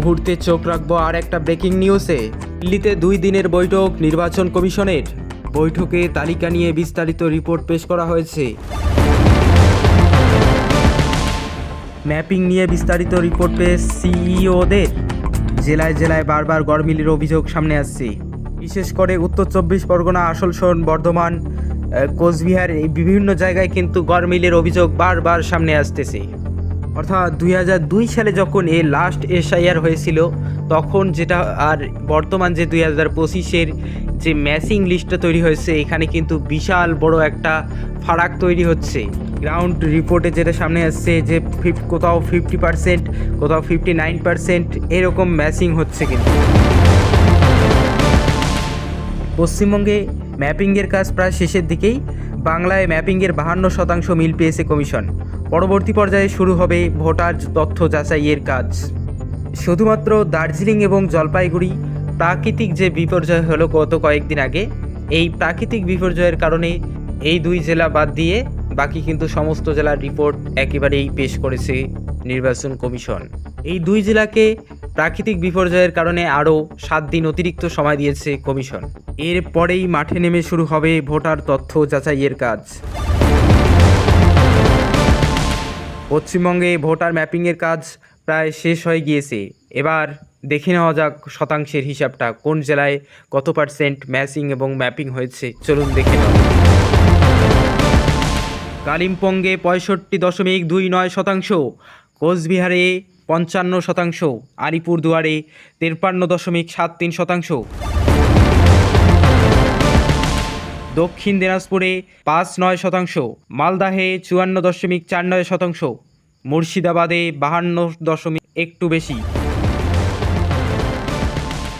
মুহূর্তে চোখ রাখব আর একটা ব্রেকিং নিউজে। দিল্লিতে দুই দিনের বৈঠক, নির্বাচন কমিশনের। বৈঠকে তালিকা নিয়ে বিস্তারিত রিপোর্ট পেশ করা হয়েছে। ম্যাপিং নিয়ে বিস্তারিত রিপোর্ট পেশ সিইওদের। জেলায় জেলায় বারবার গরমিলের অভিযোগ সামনে আসছে। বিশেষ করে উত্তর চব্বিশ পরগনা, আসানসোল, বর্ধমান কোচবিহার, এই বিভিন্ন জায়গায় কিন্তু গরমিলের অভিযোগ বারবার সামনে আসতেছে। অর্থাৎ দুই হাজার দুই সালে যখন এ লাস্ট এসআইআর হয়েছিল, তখন যেটা আর বর্তমান যে দুই হাজার পঁচিশের যে ম্যাচিং লিস্টটা তৈরি হয়েছে, এখানে কিন্তু বিশাল বড় একটা ফারাক তৈরি হচ্ছে। গ্রাউন্ড রিপোর্টে যেটা সামনে আসছে যে ফিফ কোথাও ফিফটি পার্সেন্ট কোথাও ফিফটি নাইন পার্সেন্ট এরকম ম্যাচিং হচ্ছে কিন্তু। পশ্চিমবঙ্গে ম্যাপিংয়ের কাজ প্রায় শেষের দিকেই বাংলায় ম্যাপিংয়ের বাহান্ন শতাংশ মিল পেয়েছে কমিশন। পরবর্তী পর্যায়ে শুরু হবে ভোটার তথ্য যাচাইয়ের কাজ। শুধুমাত্র দার্জিলিং এবং জলপাইগুড়ি প্রাকৃতিক যে বিপর্যয় হলো গত কয়েকদিন আগে, এই প্রাকৃতিক বিপর্যয়ের কারণে এই দুই জেলা বাদ দিয়ে বাকি কিন্তু সমস্ত জেলার রিপোর্ট একেবারেই পেশ করেছে নির্বাচন কমিশন। এই দুই জেলাকে প্রাকৃতিক বিপর্যয়ের কারণে আরও সাত দিন অতিরিক্ত সময় দিয়েছে কমিশন। এর পরেই মাঠে নেমে শুরু হবে ভোটার তথ্য যাচাইয়ের কাজ। পশ্চিমবঙ্গে ভোটার ম্যাপিংয়ের কাজ প্রায় শেষ হয়ে গিয়েছে। এবার দেখে নেওয়া যাক শতাংশের হিসাবটা, কোন জেলায় কত পার্সেন্ট ম্যাচিং এবং ম্যাপিং হয়েছে, চলুন দেখে নেওয়া। কালিম্পংয়ে পঁয়ষট্টি দশমিক দুই নয় শতাংশ, কোচবিহারে পঞ্চান্ন শতাংশ, আলিপুরদুয়ারে তেপ্পান্ন দশমিক সাত তিন শতাংশ। দক্ষিণ দিনাজপুরে পাঁচ নয় শতাংশ, মালদাহে চুয়ান্ন দশমিক চার নয় শতাংশ, মুর্শিদাবাদে বাহান্ন দশমিক একটু বেশি।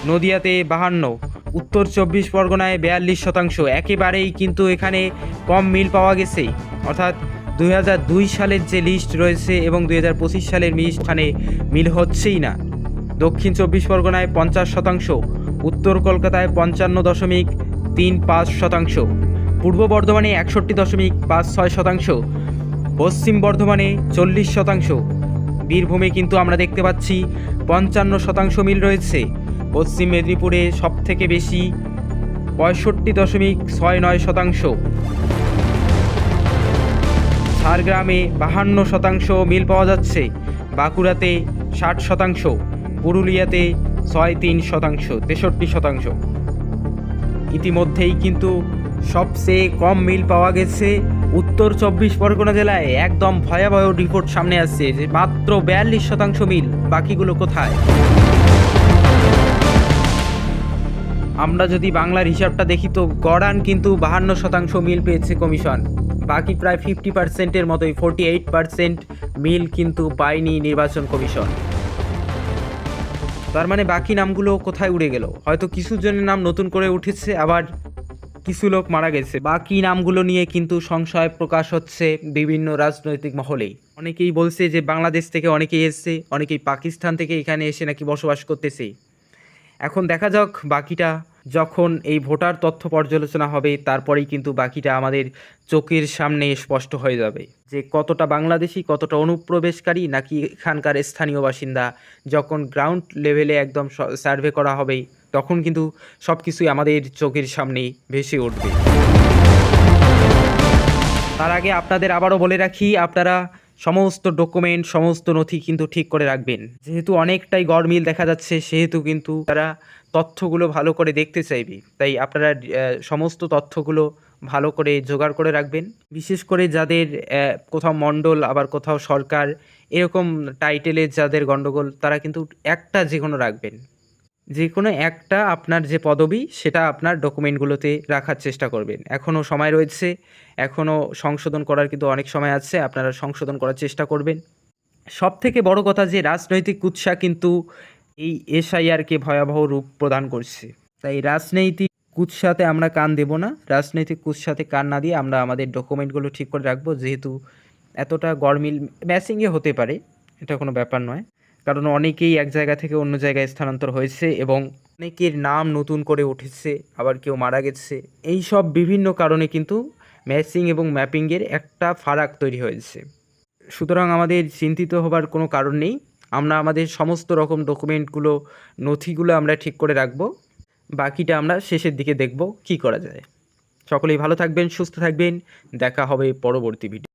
নদিয়াতে বাহান্ন, উত্তর চব্বিশ পরগনায় বিয়াল্লিশ শতাংশ, একেবারেই কিন্তু এখানে কম মিল পাওয়া গেছে। অর্থাৎ দুই হাজার দুই সালের যে লিস্ট রয়েছে এবং দুই হাজার পঁচিশ সালের লিস্ট ওখানে মিল হচ্ছেই না। দক্ষিণ চব্বিশ পরগনায় পঞ্চাশ শতাংশ, উত্তর কলকাতায় পঞ্চান্ন দশমিক তিন পাঁচ শতাংশ। পূর্ব বর্ধমানে একষট্টি দশমিক পাঁচ ছয় শতাংশ। পশ্চিম বর্ধমানে চল্লিশ শতাংশ। বীরভূমে কিন্তু আমরা দেখতে পাচ্ছি পঞ্চান্ন শতাংশ মিল রয়েছে। পশ্চিম মেদিনীপুরে সব থেকে বেশি পঁয়ষট্টি দশমিক ছয় নয় শতাংশ। ঝাড়গ্রামে বাহান্ন শতাংশ মিল পাওয়া যাচ্ছে। বাঁকুড়াতে ষাট শতাংশ। পুরুলিয়াতে ছয় তিন শতাংশ, তেষট্টি শতাংশ। ইতিমধ্যেই কিন্তু সবচেয়ে কম মিল পাওয়া গেছে উত্তর চব্বিশ পরগনা জেলায়। একদম ভয়াবহ রিপোর্ট সামনে আসছে যে মাত্র বিয়াল্লিশ শতাংশ মিল, বাকিগুলো কোথায়? আমরা যদি বাংলার হিসাবটা দেখি তো গড়ান কিন্তু বাহান্ন শতাংশ মিল পেয়েছে কমিশন। বাকি প্রায় ফিফটি পার্সেন্টের মতোই ফোরটি এইট পার্সেন্ট মিল কিন্তু পায়নি নির্বাচন কমিশন। তার মানে বাকি নামগুলো কোথায় উড়ে গেল? হয়তো কিছু জনের নাম নতুন করে উঠেছে, আবার কিছু লোক মারা গেছে। বাকি নামগুলো নিয়ে কিন্তু সংশয় প্রকাশ হচ্ছে বিভিন্ন রাজনৈতিক মহলেই। অনেকেই বলছে যে বাংলাদেশ থেকে অনেকেই এসছে, অনেকেই পাকিস্তান থেকে এখানে এসে নাকি বসবাস করতেছে। এখন দেখা যাক বাকিটা যখন এই ভোটার তথ্য পর্যালোচনা হবে, তারপরেই কিন্তু বাকিটা আমাদের চোখের সামনে স্পষ্ট হয়ে যাবে। যে কতটা বাংলাদেশি, কতটা অনুপ্রবেশকারী নাকি এখানকার স্থানীয় বাসিন্দা যখন গ্রাউন্ড লেভেলে একদম সার্ভে করা হবে, তখন কিন্তু সব কিছুই আমাদের চোখের সামনে ভেসে উঠবে। তার আগে আপনাদের আবারও বলে রাখি, আপনারা সমস্ত ডকুমেন্ট সমস্ত নথি কিন্তু ঠিক করে রাখবেন। যেহেতু অনেকটাই গরমিল দেখা যাচ্ছে, সেহেতু কিন্তু তারা তথ্যগুলো ভালো করে দেখতে চাইবে। তাই আপনারা সমস্ত তথ্যগুলো ভালো করে জোগাড় করে রাখবেন। বিশেষ করে যাদের কোথাও মণ্ডল, আবার কোথাও সরকার, এরকম টাইটেলের যাদের গণ্ডগোল তারা কিন্তু একটা যে কোনো রাখবেন। যে কোনো একটা আপনার যে পদবি, সেটা আপনার ডকুমেন্টগুলোতে রাখার চেষ্টা করবেন। এখনও সময় রয়েছে, এখনও সংশোধন করার কিন্তু অনেক সময় আছে, আপনারা সংশোধন করার চেষ্টা করবেন। সব থেকে বড় কথা যে রাজনৈতিক উৎসাহ কিন্তু এই এসআইআরকে ভয়াবহ রূপ প্রদান করছে। তাই রাজনৈতিক কুৎসাতে আমরা কান দেব না, রাজনৈতিক কুৎসাতে কান না দিয়ে আমরা আমাদের ডকুমেন্টগুলো ঠিক করে রাখব। যেহেতু এতটা গরমিল ম্যাচিংয়ে হতে পারে, এটা কোনো ব্যাপার নয়। কারণ অনেকেই এক জায়গা থেকে অন্য জায়গায় স্থানান্তর হয়েছে এবং অনেকের নাম নতুন করে উঠেছে, আবার কেউ মারা গেছে। এই সব বিভিন্ন কারণে কিন্তু ম্যাচিং এবং ম্যাপিংয়ের একটা ফারাক তৈরি হয়েছে। সুতরাং আমাদের চিন্তিত হবার কোনো কারণ নেই। আমরা আমাদের সমস্ত রকম ডকুমেন্টগুলো, নথিগুলো আমরা ঠিক করে রাখব। বাকিটা আমরা শেষের দিকে দেখব কি করা যায়। সকলেই ভালো থাকবেন, সুস্থ থাকবেন। দেখা হবে পরবর্তী ভিডিও